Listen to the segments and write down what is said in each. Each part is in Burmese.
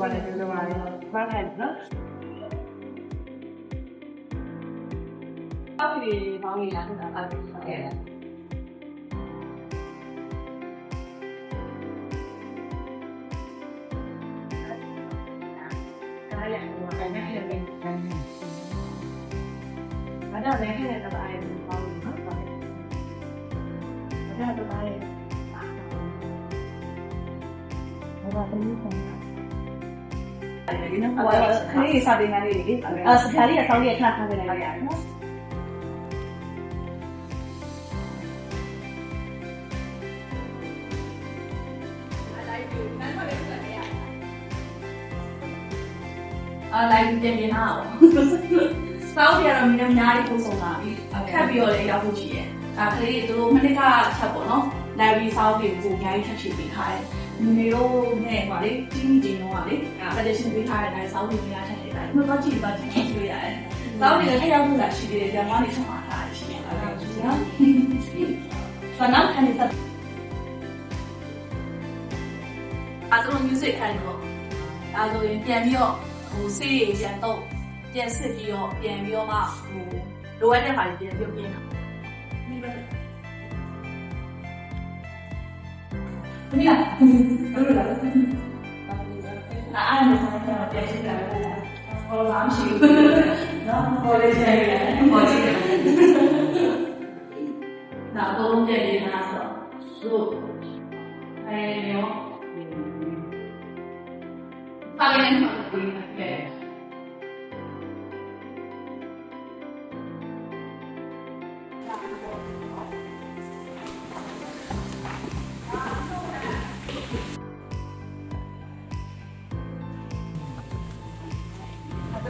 ကလည်းပြောလို့ပါတယ်ဘာထိုင်နော်အော်ဒီဘောင်းကြီးလာတာအဲ့ဒါဟုတ်ကဲ့ဒါလည်းဟိုကနေခဲ့တယ်။ဘာကြောင့်လဲခဲ့တဲ့တပိုင်းကိုပေါ့နော်။ဘာကြောင့်တပိုင်းဘာဘာ တည်းပုံအဲ့ဒီနော်ဟိုခရီးစာတင်နေလေးလေအဲစကားလေးကဆောင်းလေးခဏထားပေးလိုက်ရတယ်နော်အာလိုက်တင်နေဟာစောင်းပြတော့မင်းအများကြီးပို့ဆောင်လာပြီခက်ပြီးတော့လည်းရောက်ဖို့ရှိရဲ့အဲကလေးတို့မနစ်ကချက်ပေါ့နော် လိုက်ပြီးစောင်းတွေကိုအများကြီးထပ်ချပေးထားတယ်လူတွေတို့နဲ့ဟောလေတင်းတင်းတော့လေ suggestion ပေးထားတဲ့အတိုင်းစောင်းတွေများထပ်နေတယ်ဘယ်တော့ကြည့်ပါကြည့်ကြည့်လို့ရတယ်စောင်းတွေလည်းထပ်ရောက်ဖို့လာရှိသေးတယ်ကျမတွေဆက်မှာထားရှိတယ်အဲ့ဒါကြီးနော်ဆန္ဒခံနေစအဲ့တော့ music ခိုင်းတော့အဲ့ဆိုရင်ပြန်ပြီးတော့ဟိုစေးရပြန်တော့ပြန်စစ်ပြီးတော့ပြန်ပြီးတော့မှဟိုလိုအပ်တဲ့ဟာတွေပြန်ပြီးပြင်တာ Mira, 여기로 나 안에 사는 내 집에 알고. 뭐 마음씩 너뭐내 집에 뭐지? 나도 혼자에 나서. 수 아니요? 사귀는 방법이 같아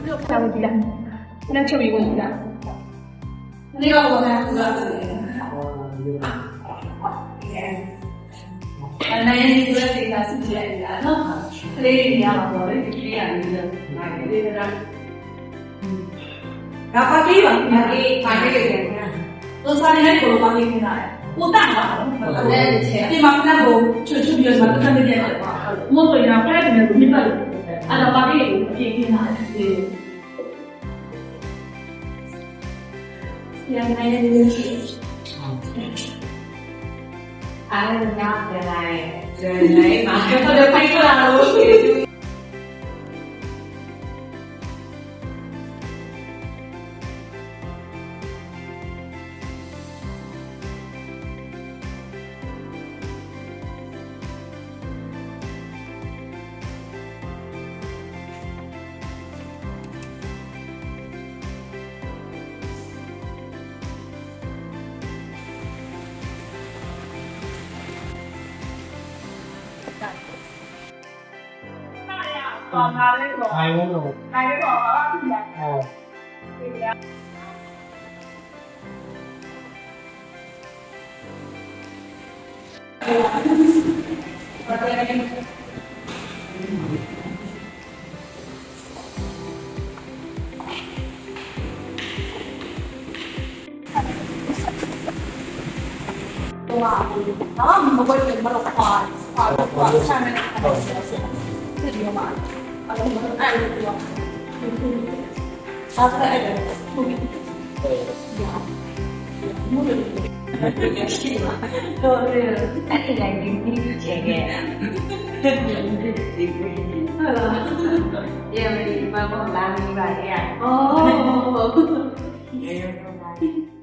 ပါလင်းမှာဒီကဲတာဝန်ကြီးလားနောက်ချုပ်ပြီးဝင်ကြီးလားဒီတော့ဘာလဲသူကအဲ့နိုင်ရင်ဒီလိုဒေတာစစ်ကြည့်လိုက်တာနော်ကလေးတွေရမှာပေါ့လေဒီကလေးရနေတယ်နိုင်တယ်ဒါကဘာကြီးပါညာလေးဘာကြီးလေတော့စားနေတဲ့ကိုဘာကြီးနေတာလဲကိုတတ်ပါတော့အဲ့ဒီချက်ဒီမှာကကိုချွတ်ချွတ်ပြီးတော့မှတက်တက်တယ်ပါမဟုတ်ရင်တော့ဖက်တယ်ကိုမြင်ပါလို့အဲ့တော့ဘာကြီးကိုအပြေးခင်းတာ ยังไม่ได้ยินอะไรยากยังไงเดินไหนมาเขาเดินไปก็รู้ ตอนมาไม่บอกใครไม่บอกใครไม่บอกว่าเสียเออเสียตัวแล้วมันก็เป็นมะละกอความความใช่ไหมคะเสียเสียเสียเสีย Anamın aynı kulak. Hatta evet. Bugün. Ya. Bugün. Doğru. Sen ilen günlüğü çeke. Em đi mà còn làm như vậy à? Ồ. Em không làm.